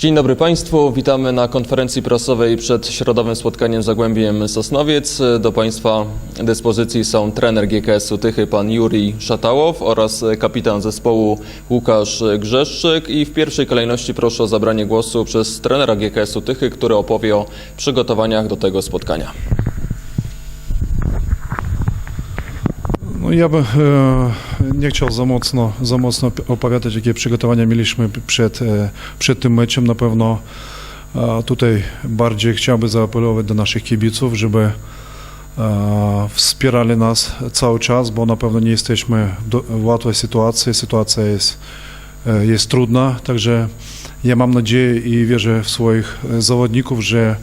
Dzień dobry Państwu, witamy na konferencji prasowej przed środowym spotkaniem Zagłębiem Sosnowiec. Do Państwa dyspozycji są trener GKS-u Tychy pan Juri Szatałow oraz kapitan zespołu Łukasz Grzeszczyk i w pierwszej kolejności proszę o zabranie głosu przez trenera GKS-u Tychy, który opowie o przygotowaniach do tego spotkania. Ja bym e, nie chciał za mocno, za mocno opowiadać, jakie przygotowania mieliśmy przed, e, przed tym meczem. Na pewno e, tutaj bardziej chciałbym zaapelować do naszych kibiców, żeby wspierali nas cały czas, bo na pewno nie jesteśmy w łatwej sytuacji. Sytuacja jest, jest trudna, także ja mam nadzieję i wierzę w swoich zawodników, że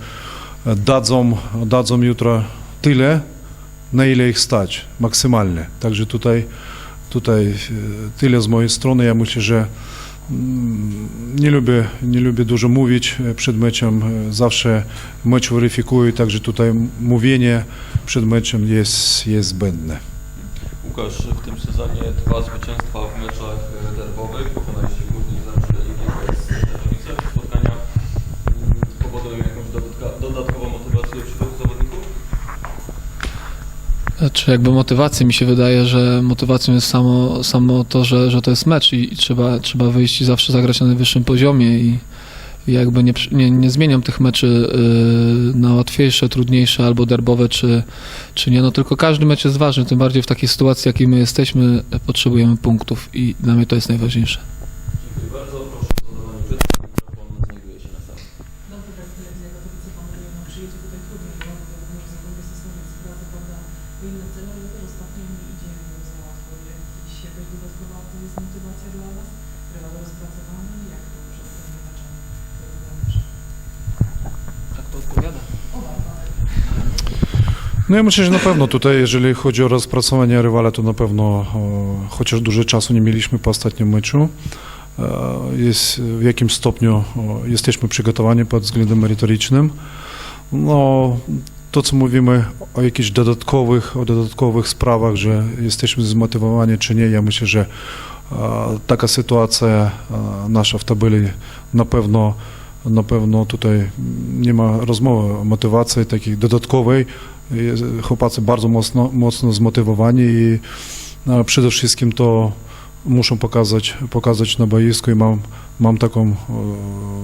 dadzą, dadzą jutro tyle, na ile ich stać, maksymalnie. Także tutaj, tutaj e, tyle z mojej strony. Ja myślę, że mm, nie lubię, nie lubię dużo mówić e, przed meczem. E, Zawsze mecz weryfikuję, także tutaj mówienie przed meczem jest, jest zbędne. Łukasz, w tym sezonie dwa zwycięstwa w meczach derbowych, pokonaliście Górnik Zabrze i GKS Katowice. Spotkania mm, powodują jakąś dodatkową motywację? Czy jakby motywacją mi się wydaje, że motywacją jest samo, samo to, że, że to jest mecz i, i trzeba, trzeba wyjść i zawsze zagrać na najwyższym poziomie i, i jakby nie, nie, nie zmieniam tych meczy y, na łatwiejsze, trudniejsze albo derbowe czy, czy nie, no tylko każdy mecz jest ważny, tym bardziej w takiej sytuacji, jakiej my jesteśmy, potrzebujemy punktów i dla mnie to jest najważniejsze. Dziękuję bardzo. Proszę o zadawanie pytań. Mikrofon znajduje się na sali. Dobry tak telewizja Katowice panuje, no przyjedzie tutaj trudniej, bo wiadomo, że Zagłębie Sosnowiec gra zapewne o inne cele, ale też ostatnio nie idzie im za łatwo. Jakiś jakaś dodatkowa to jest motywacja dla Was? Rywale rozpracowany? Jak to meczu? Tak to odpowiada. No ja myślę, że na pewno tutaj, jeżeli chodzi o rozpracowanie rywala, to na pewno, o, chociaż dużo czasu nie mieliśmy po ostatnim meczu, e, jest w jakim stopniu jesteśmy przygotowani pod względem merytorycznym. No, to co mówimy o jakichś dodatkowych, o dodatkowych sprawach, że jesteśmy zmotywowani czy nie, ja myślę, że e, taka sytuacja nasza w tabeli na pewno na pewno tutaj nie ma rozmowy o motywacji takiej dodatkowej. Chłopacy bardzo mocno, mocno zmotywowani i przede wszystkim to muszą pokazać, pokazać na boisku i mam, mam taką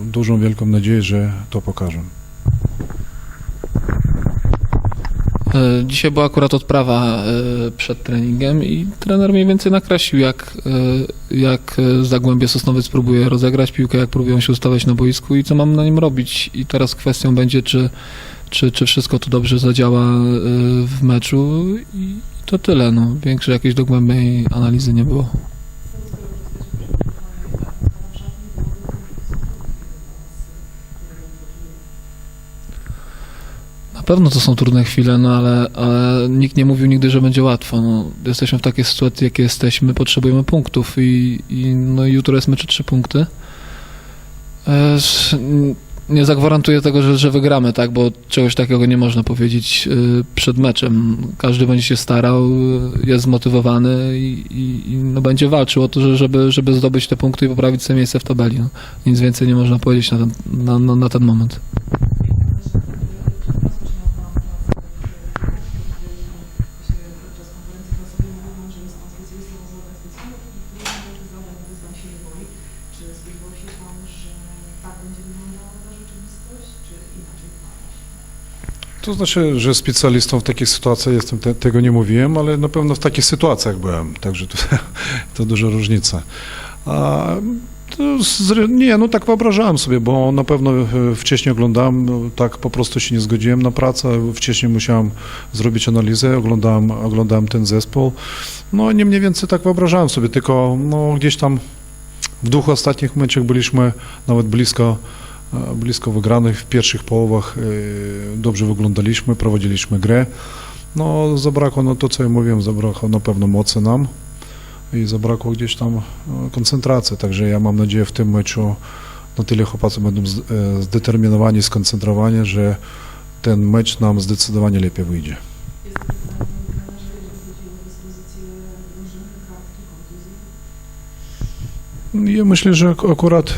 dużą, wielką nadzieję, że to pokażą. Dzisiaj była akurat odprawa e, przed treningiem i trener mniej więcej nakreślił, jak, e, jak e, Zagłębie Sosnowiec próbuje rozegrać piłkę, jak próbują się ustawiać na boisku i co mam na nim robić. I teraz kwestią będzie, czy, czy, czy wszystko to dobrze zadziała e, w meczu i to tyle. No. Większej jakiejś dogłębnej analizy nie było. Pewno to są trudne chwile, no ale, ale nikt nie mówił nigdy, że będzie łatwo. No, jesteśmy w takiej sytuacji, jakie jesteśmy, potrzebujemy punktów i, i no, jutro jest mecz trzy punkty. Nie zagwarantuję tego, że, że wygramy, tak, bo czegoś takiego nie można powiedzieć y, przed meczem. Każdy będzie się starał, y, jest zmotywowany i, i, i no, będzie walczył o to, że- żeby, żeby zdobyć te punkty i poprawić sobie miejsce w tabeli. No. Nic więcej nie można powiedzieć na ten, na, na, na ten moment. To znaczy, że specjalistą w takich sytuacjach jestem, te, tego nie mówiłem, ale na pewno w takich sytuacjach byłem, także to, to duża różnica. A, z, nie, no tak wyobrażałem sobie, bo na pewno e, wcześniej oglądałem, no, tak po prostu się nie zgodziłem na pracę, wcześniej musiałem zrobić analizę, oglądałem, oglądałem ten zespół, no nie mniej więcej tak wyobrażałem sobie, tylko no, gdzieś tam w dwóch ostatnich meczach byliśmy nawet blisko blisko wygranych w pierwszych połowach e, dobrze wyglądaliśmy, prowadziliśmy grę. No zabrakło, no to co ja mówiłem, zabrakło na pewno mocy nam i zabrakło gdzieś tam e, koncentracji, także ja mam nadzieję w tym meczu na tyle chłopacy będą e, zdeterminowani, skoncentrowani, że ten mecz nam zdecydowanie lepiej wyjdzie. Ja myślę, że ak- akurat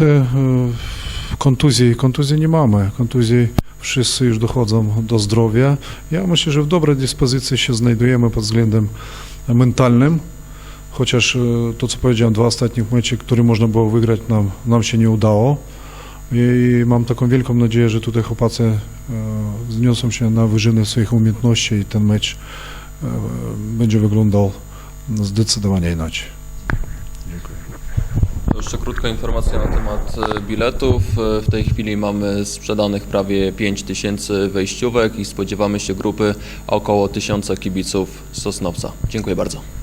kontuzji, kontuzji nie mamy. Kontuzji wszyscy już dochodzą do zdrowia. Ja myślę, że w dobrej dyspozycji się znajdujemy pod względem mentalnym. Chociaż e, to, co powiedziałem, dwa ostatnich mecze, które można było wygrać, nam, nam się nie udało. I mam taką wielką nadzieję, że tutaj chłopacy e, wzniosą się na wyżyny swoich umiejętności i ten mecz e, będzie wyglądał zdecydowanie inaczej. Jeszcze krótka informacja na temat e, biletów. E, W tej chwili mamy sprzedanych prawie 5 tysięcy wejściówek i spodziewamy się grupy około 1000 kibiców Sosnowca. Dziękuję bardzo.